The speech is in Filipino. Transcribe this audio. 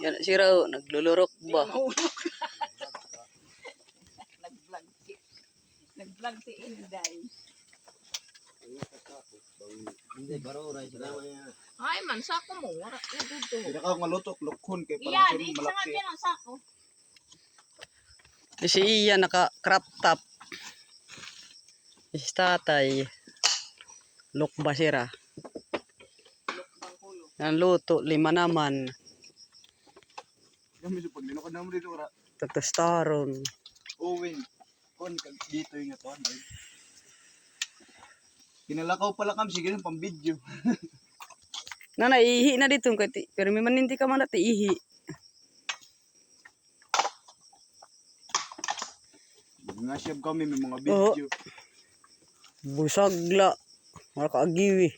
Yan si Raw, naglulurok ba? Nag-vlog si Nag-vlog si Inday. Hindi, baro, ray. Salamat yan. Ay man, sako mo. Wala na dito. Hindi ka malutok, lukhon kay Iyan, parang nga malaki. din ang sako. Si Ian naka crop top. Si tatay. Look ba sira? Bang hulo. Yan luto, lima naman. Kami sa paglino ka naman dito, ora. Tatostaron. Owen. Kon, dito yung ito. Kinalakaw pala kami, sige ng pang-video. Nana, ihi na dito. Kati, pero may maninti ka man natin ihi. Nga siyab kami, may mga video. Busagla. Wala ka agiwi.